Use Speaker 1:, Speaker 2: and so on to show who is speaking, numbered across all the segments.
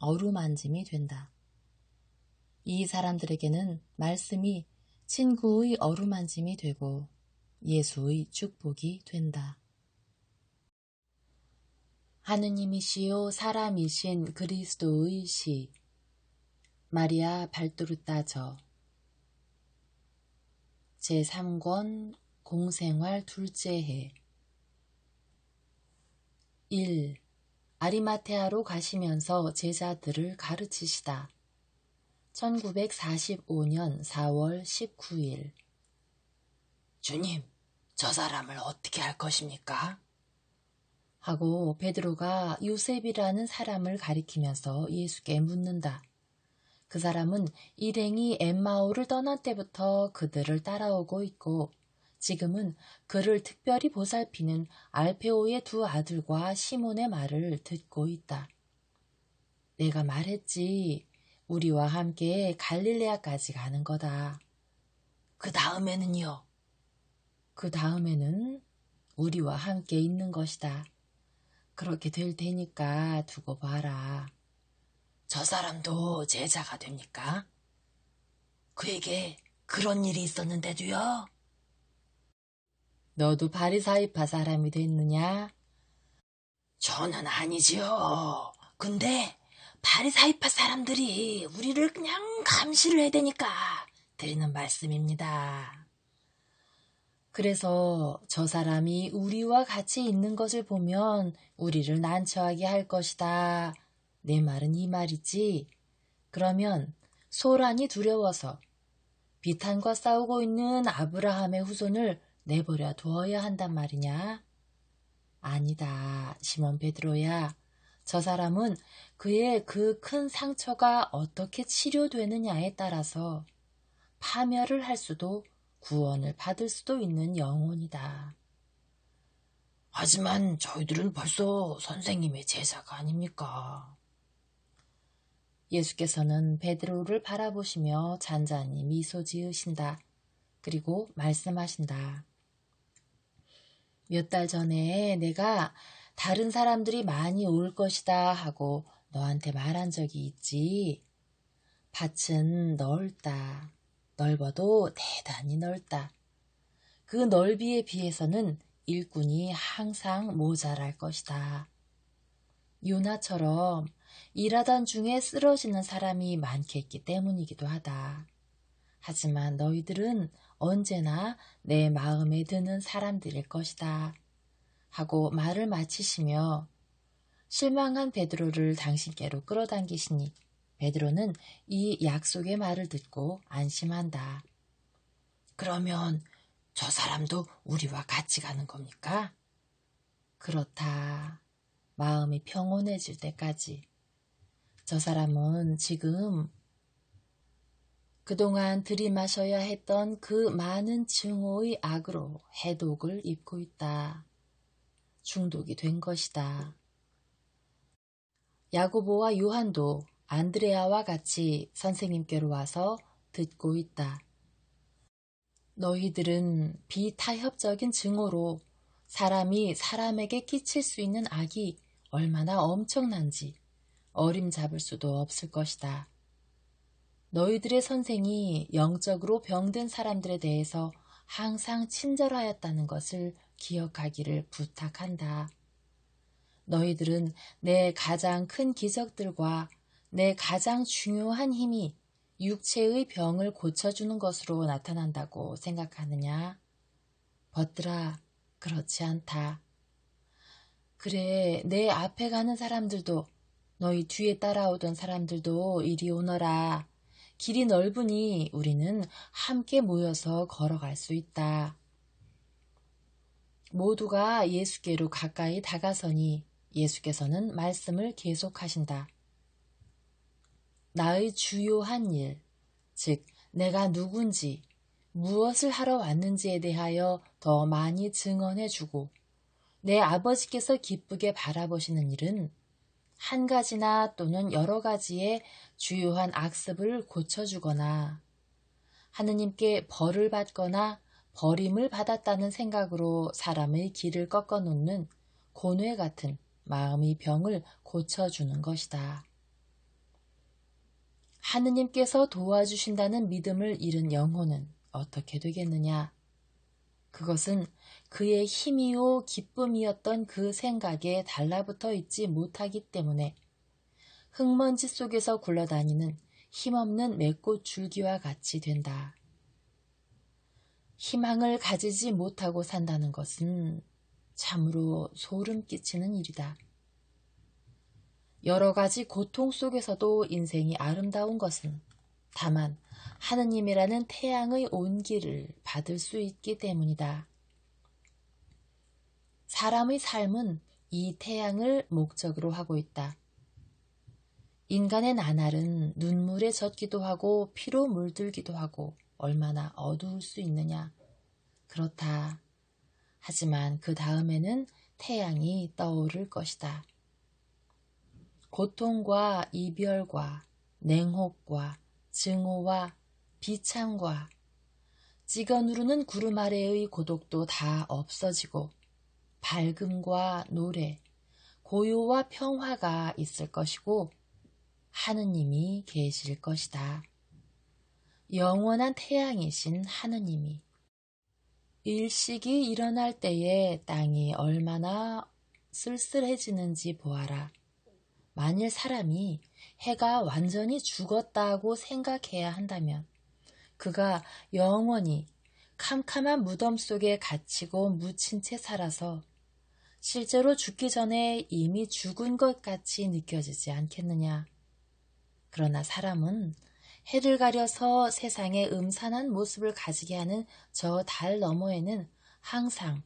Speaker 1: 어루만짐이 된다. 이 사람들에게는 말씀이 친구의 어루만짐이 되고 예수의 축복이 된다. 하느님이시요 사람이신 그리스도의 시 마리아 발도르따저 제3권 공생활 둘째 해 1. 아리마테아로 가시면서 제자들을 가르치시다. 1945년 4월 19일
Speaker 2: 주님, 저 사람을 어떻게 할 것입니까?
Speaker 1: 하고 베드로가 요셉이라는 사람을 가리키면서 예수께 묻는다. 그 사람은 일행이 엠마오를 떠난 때부터 그들을 따라오고 있고 지금은 그를 특별히 보살피는 알페오의 두 아들과 시몬의 말을 듣고 있다. 내가 말했지. 우리와 함께 갈릴레아까지 가는 거다.
Speaker 2: 그 다음에는요?
Speaker 1: 그 다음에는 우리와 함께 있는 것이다. 그렇게 될 테니까 두고 봐라.
Speaker 2: 저 사람도 제자가 됩니까? 그에게 그런 일이 있었는데도요?
Speaker 1: 너도 바리사이파 사람이 됐느냐?
Speaker 2: 저는 아니지요. 근데 바리사이파 사람들이 우리를 그냥 감시를 해대니까 드리는 말씀입니다.
Speaker 1: 그래서 저 사람이 우리와 같이 있는 것을 보면 우리를 난처하게 할 것이다. 내 말은 이 말이지. 그러면 소란이 두려워서 비탄과 싸우고 있는 아브라함의 후손을 내버려 두어야 한단 말이냐? 아니다, 시몬 베드로야. 저 사람은 그의 그 큰 상처가 어떻게 치료되느냐에 따라서 파멸을 할 수도 구원을 받을 수도 있는 영혼이다.
Speaker 2: 하지만 저희들은 벌써 선생님의 제자가 아닙니까?
Speaker 1: 예수께서는 베드로를 바라보시며 잔잔히 미소 지으신다. 그리고 말씀하신다. 몇 달 전에 내가 다른 사람들이 많이 올 것이다 하고 너한테 말한 적이 있지. 밭은 넓다. 넓어도 대단히 넓다. 그 넓이에 비해서는 일꾼이 항상 모자랄 것이다. 요나처럼 일하던 중에 쓰러지는 사람이 많겠기 때문이기도 하다. 하지만 너희들은 언제나 내 마음에 드는 사람들일 것이다. 하고 말을 마치시며 실망한 베드로를 당신께로 끌어당기시니 베드로는 이 약속의 말을 듣고 안심한다.
Speaker 2: 그러면 저 사람도 우리와 같이 가는 겁니까?
Speaker 1: 그렇다. 마음이 평온해질 때까지. 저 사람은 지금 그동안 들이마셔야 했던 그 많은 증오의 악으로 해독을 입고 있다. 중독이 된 것이다. 야고보와 요한도 안드레아와 같이 선생님께로 와서 듣고 있다. 너희들은 비타협적인 증오로 사람이 사람에게 끼칠 수 있는 악이 얼마나 엄청난지 어림잡을 수도 없을 것이다. 너희들의 선생이 영적으로 병든 사람들에 대해서 항상 친절하였다는 것을 기억하기를 부탁한다. 너희들은 내 가장 큰 기적들과 내 가장 중요한 힘이 육체의 병을 고쳐주는 것으로 나타난다고 생각하느냐? 벗들아, 그렇지 않다. 그래, 내 앞에 가는 사람들도, 너희 뒤에 따라오던 사람들도 이리 오너라. 길이 넓으니 우리는 함께 모여서 걸어갈 수 있다. 모두가 예수께로 가까이 다가서니 예수께서는 말씀을 계속하신다. 나의 주요한 일, 즉 내가 누군지, 무엇을 하러 왔는지에 대하여 더 많이 증언해주고 내 아버지께서 기쁘게 바라보시는 일은 한 가지나 또는 여러 가지의 주요한 악습을 고쳐주거나 하느님께 벌을 받거나 버림을 받았다는 생각으로 사람의 길을 꺾어 놓는 고뇌 같은 마음의 병을 고쳐주는 것이다. 하느님께서 도와주신다는 믿음을 잃은 영혼은 어떻게 되겠느냐? 그것은 그의 힘이요 기쁨이었던 그 생각에 달라붙어 있지 못하기 때문에 흙먼지 속에서 굴러다니는 힘없는 맺꽃 줄기와 같이 된다. 희망을 가지지 못하고 산다는 것은 참으로 소름 끼치는 일이다. 여러 가지 고통 속에서도 인생이 아름다운 것은 다만 하느님이라는 태양의 온기를 받을 수 있기 때문이다. 사람의 삶은 이 태양을 목적으로 하고 있다. 인간의 나날은 눈물에 젖기도 하고 피로 물들기도 하고 얼마나 어두울 수 있느냐. 그렇다. 하지만 그 다음에는 태양이 떠오를 것이다. 고통과 이별과 냉혹과 증오와 찍어 누르는 구름 아래의 고독도 다 없어지고 밝음과 노래, 고요와 평화가 있을 것이고 하느님이 계실 것이다. 영원한 태양이신 하느님이 일식이 일어날 때에 땅이 얼마나 쓸쓸해지는지 보아라. 만일 사람이 해가 완전히 죽었다고 생각해야 한다면 그가 영원히 캄캄한 무덤 속에 갇히고 묻힌 채 살아서 실제로 죽기 전에 이미 죽은 것 같이 느껴지지 않겠느냐. 그러나 사람은 해를 가려서 세상의 음산한 모습을 가지게 하는 저 달 너머에는 항상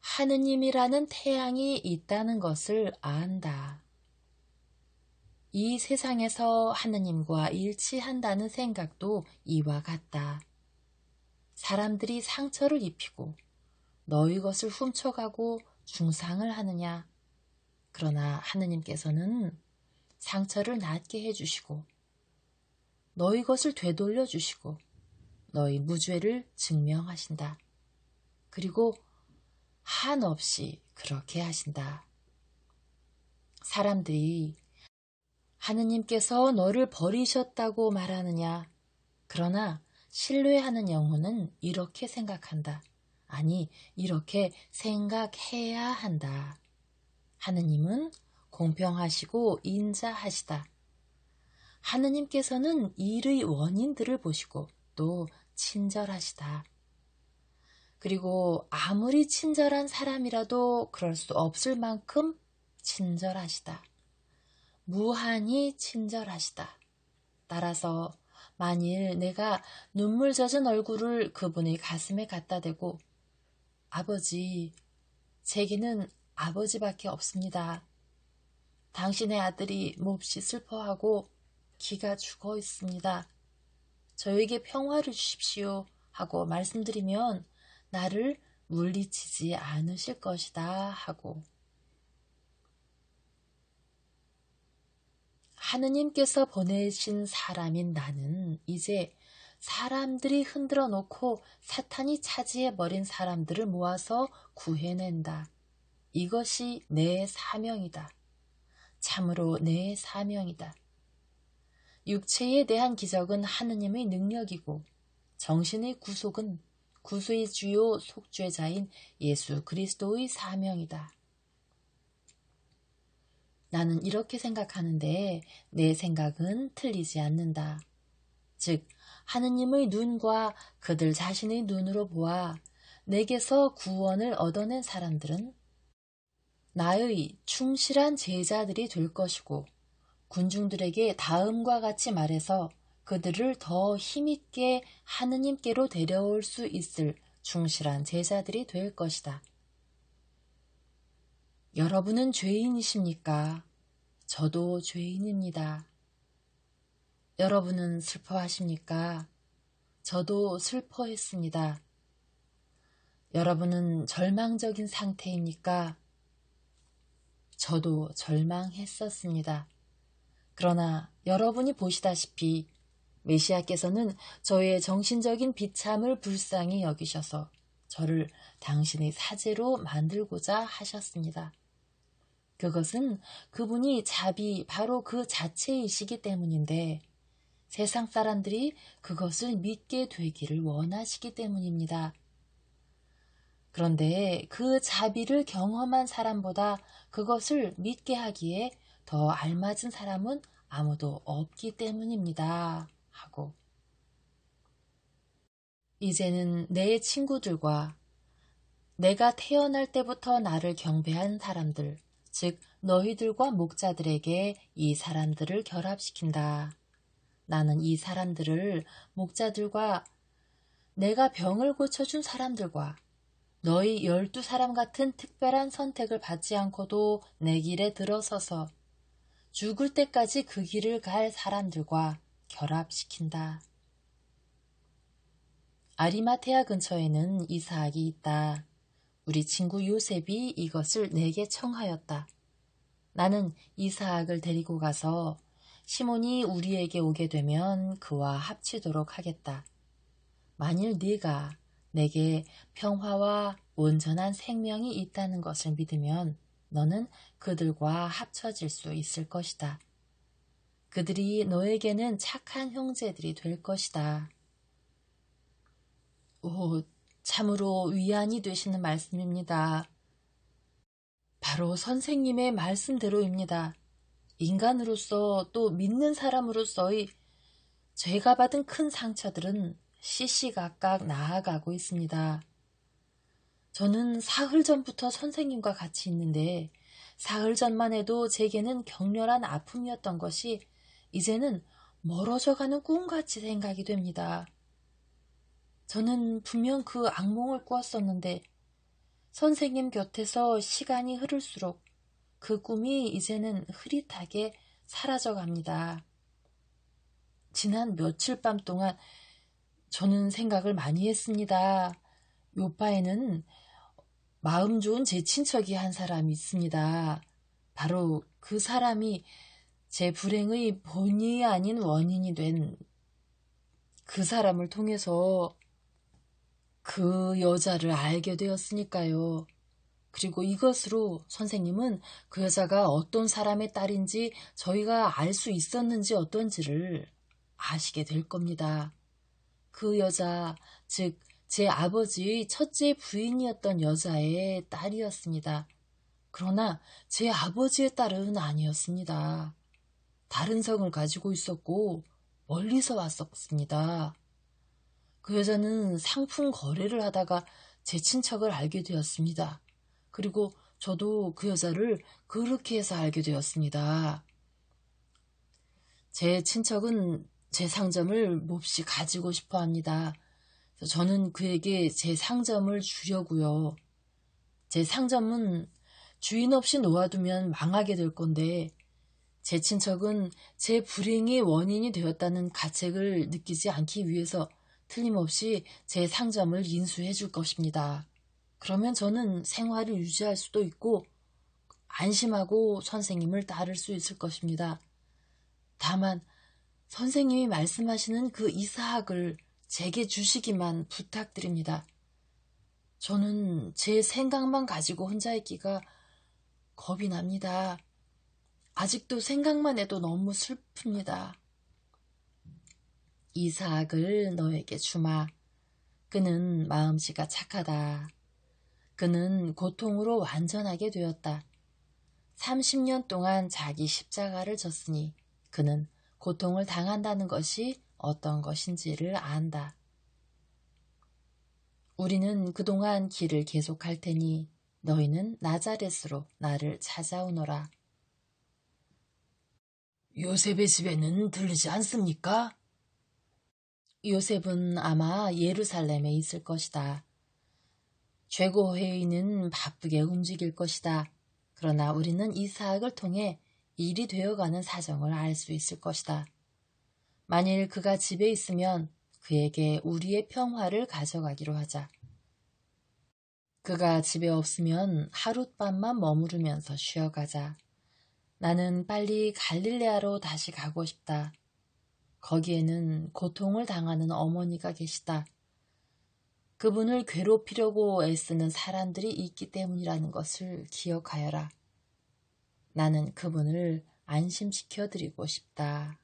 Speaker 1: 하느님이라는 태양이 있다는 것을 안다. 이 세상에서 하느님과 일치한다는 생각도 이와 같다. 사람들이 상처를 입히고 너희 것을 훔쳐가고 중상을 하느냐. 그러나 하느님께서는 상처를 낫게 해주시고 너희 것을 되돌려 주시고 너희 무죄를 증명하신다. 그리고 한없이 그렇게 하신다. 사람들이 하느님께서 너를 버리셨다고 말하느냐? 그러나 신뢰하는 영혼은 이렇게 생각한다. 아니, 이렇게 생각해야 한다. 하느님은 공평하시고 인자하시다. 하느님께서는 일의 원인들을 보시고 또 친절하시다. 그리고 아무리 친절한 사람이라도 그럴 수 없을 만큼 친절하시다. 무한히 친절하시다. 따라서 만일 내가 눈물 젖은 얼굴을 그분의 가슴에 갖다 대고 아버지, 제게는 아버지밖에 없습니다. 당신의 아들이 몹시 슬퍼하고 기가 죽어 있습니다. 저에게 평화를 주십시오 하고 말씀드리면 나를 물리치지 않으실 것이다 하고 하느님께서 보내신 사람인 나는 이제 사람들이 흔들어 놓고 사탄이 차지해 버린 사람들을 모아서 구해낸다. 이것이 내 사명이다. 참으로 내 사명이다. 육체에 대한 기적은 하느님의 능력이고 정신의 구속은 구수의 주요 속죄자인 예수 그리스도의 사명이다. 나는 이렇게 생각하는데 내 생각은 틀리지 않는다. 즉, 하느님의 눈과 그들 자신의 눈으로 보아 내게서 구원을 얻어낸 사람들은 나의 충실한 제자들이 될 것이고 군중들에게 다음과 같이 말해서 그들을 더 힘있게 하느님께로 데려올 수 있을 충실한 제자들이 될 것이다. 여러분은 죄인이십니까? 저도 죄인입니다. 여러분은 슬퍼하십니까? 저도 슬퍼했습니다. 여러분은 절망적인 상태입니까? 저도 절망했었습니다. 그러나 여러분이 보시다시피 메시아께서는 저의 정신적인 비참을 불쌍히 여기셔서 저를 당신의 사제로 만들고자 하셨습니다. 그것은 그분이 자비 바로 그 자체이시기 때문인데 세상 사람들이 그것을 믿게 되기를 원하시기 때문입니다. 그런데 그 자비를 경험한 사람보다 그것을 믿게 하기에 더 알맞은 사람은 아무도 없기 때문입니다. 하고 이제는 내 친구들과 내가 태어날 때부터 나를 경배한 사람들, 즉 너희들과 목자들에게 이 사람들을 결합시킨다. 나는 이 사람들을 목자들과 내가 병을 고쳐준 사람들과 너희 열두 사람 같은 특별한 선택을 받지 않고도 내 길에 들어서서 죽을 때까지 그 길을 갈 사람들과 결합시킨다. 아리마테아 근처에는 이사학이 있다. 우리 친구 요셉이 이것을 내게 청하였다. 나는 이사학을 데리고 가서 시몬이 우리에게 오게 되면 그와 합치도록 하겠다. 만일 네가 내게 평화와 온전한 생명이 있다는 것을 믿으면 너는 그들과 합쳐질 수 있을 것이다. 그들이 너에게는 착한 형제들이 될 것이다. 오, 참으로 위안이 되시는 말씀입니다. 바로 선생님의 말씀대로입니다. 인간으로서 또 믿는 사람으로서의 제가 받은 큰 상처들은 시시각각 나아가고 있습니다. 저는 사흘 전부터 선생님과 같이 있는데 사흘 전만 해도 제게는 격렬한 아픔이었던 것이 이제는 멀어져가는 꿈같이 생각이 됩니다. 저는 분명 그 악몽을 꾸었었는데 선생님 곁에서 시간이 흐를수록 그 꿈이 이제는 흐릿하게 사라져 갑니다. 지난 며칠 밤 동안 저는 생각을 많이 했습니다. 요파에는 마음 좋은 제 친척이 한 사람이 있습니다. 바로 그 사람이 제 불행의 본이 아닌 원인이 된 그 사람을 통해서 그 여자를 알게 되었으니까요. 그리고 이것으로 선생님은 그 여자가 어떤 사람의 딸인지 저희가 알 수 있었는지 어떤지를 아시게 될 겁니다. 그 여자, 즉, 제 아버지의 첫째 부인이었던 여자의 딸이었습니다. 그러나 제 아버지의 딸은 아니었습니다. 다른 성을 가지고 있었고 멀리서 왔었습니다. 그 여자는 상품 거래를 하다가 제 친척을 알게 되었습니다. 그리고 저도 그 여자를 그렇게 해서 알게 되었습니다. 제 친척은 제 상점을 몹시 가지고 싶어 합니다. 저는 그에게 제 상점을 주려고요. 제 상점은 주인 없이 놓아두면 망하게 될 건데 제 친척은 제 불행의 원인이 되었다는 가책을 느끼지 않기 위해서 틀림없이 제 상점을 인수해 줄 것입니다. 그러면 저는 생활을 유지할 수도 있고 안심하고 선생님을 따를 수 있을 것입니다. 다만 선생님이 말씀하시는 그 이사학을 제게 주시기만 부탁드립니다. 저는 제 생각만 가지고 혼자 있기가 겁이 납니다. 아직도 생각만 해도 너무 슬픕니다. 이사학을 너에게 주마. 그는 마음씨가 착하다. 그는 고통으로 완전하게 되었다. 30년 동안 자기 십자가를 졌으니 그는 고통을 당한다는 것이 어떤 것인지를 안다. 우리는 그동안 길을 계속할 테니 너희는 나자렛으로 나를 찾아오너라.
Speaker 2: 요셉의 집에는 들리지 않습니까?
Speaker 1: 요셉은 아마 예루살렘에 있을 것이다. 최고회의는 바쁘게 움직일 것이다. 그러나 우리는 이사학을 통해 일이 되어가는 사정을 알 수 있을 것이다. 만일 그가 집에 있으면 그에게 우리의 평화를 가져가기로 하자. 그가 집에 없으면 하룻밤만 머무르면서 쉬어가자. 나는 빨리 갈릴레아로 다시 가고 싶다. 거기에는 고통을 당하는 어머니가 계시다. 그분을 괴롭히려고 애쓰는 사람들이 있기 때문이라는 것을 기억하여라. 나는 그분을 안심시켜 드리고 싶다.